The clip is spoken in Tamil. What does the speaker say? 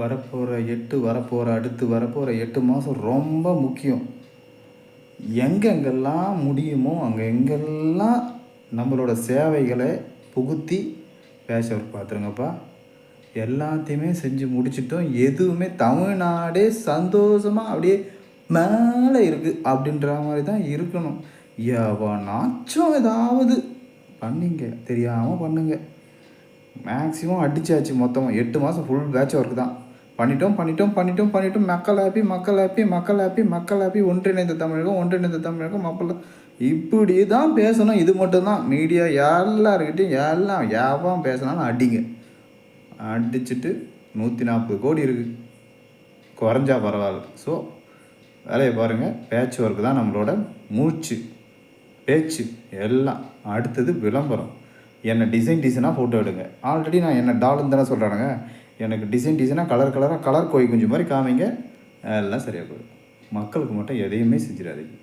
வரப்போகிற எட்டு வரப்போகிற அடுத்து வரப்போகிற எட்டு மாதம் ரொம்ப முக்கியம். எங்கெங்கெல்லாம் முடியுமோ அங்கே எங்கெல்லாம் நம்மளோட சேவைகளை புகுத்தி பேச பார்த்துருங்கப்பா எல்லாத்தையுமே செஞ்சு முடிச்சிட்டோம். எதுவுமே தமிழ்நாடே சந்தோஷமாக அப்படியே மேலே இருக்குது அப்படின்ற மாதிரி தான் இருக்கணும். எவனாச்சும் ஏதாவது பண்ணிங்க. தெரியாமல் பண்ணுங்கள் மேக்ஸிமம் அடிச்சாச்சு மொத்தமாக எட்டு மாதம் ஃபுல் பேட்ச் ஒர்க் தான். பண்ணிட்டோம் பண்ணிட்டோம் பண்ணிட்டோம் பண்ணிட்டோம். மக்கள் ஹாப்பி மக்கள் ஹாப்பி மக்கள் ஹாப்பி மக்கள் ஹாப்பி ஒன்றிணைந்த தமிழகம் ஒன்றிணைந்த தமிழகம். மக்கள் இப்படி தான் பேசணும். இது மட்டும்தான் மீடியா எல்லாருக்கிட்டையும் எல்லாம் யாவாம் பேசினாலும் அடிங்க. அடிச்சுட்டு நூற்றி நாற்பது கோடி இருக்குது குறைஞ்சா பரவாயில்ல. ஸோ வேலையை பாருங்கள் பேட்ச் ஒர்க்கு தான் நம்மளோட மூச்சு பேச்சு எல்லாம். அடுத்தது விளம்பரம். என்னை டிசைன் டிசைனாக ஃபோட்டோ எடுங்க. ஆல்ரெடி நான் என்ன டாலுன்னு தானே சொல்கிறானுங்க எனக்கு டிசைன் டிசைனாக கலர் கலராக கலர் கோய் குஞ்சு மாதிரி காமிங்க. எல்லாம் சரியாக போயிடும். மக்களுக்கு மட்டும் எதையுமே செஞ்சிடாதீங்க.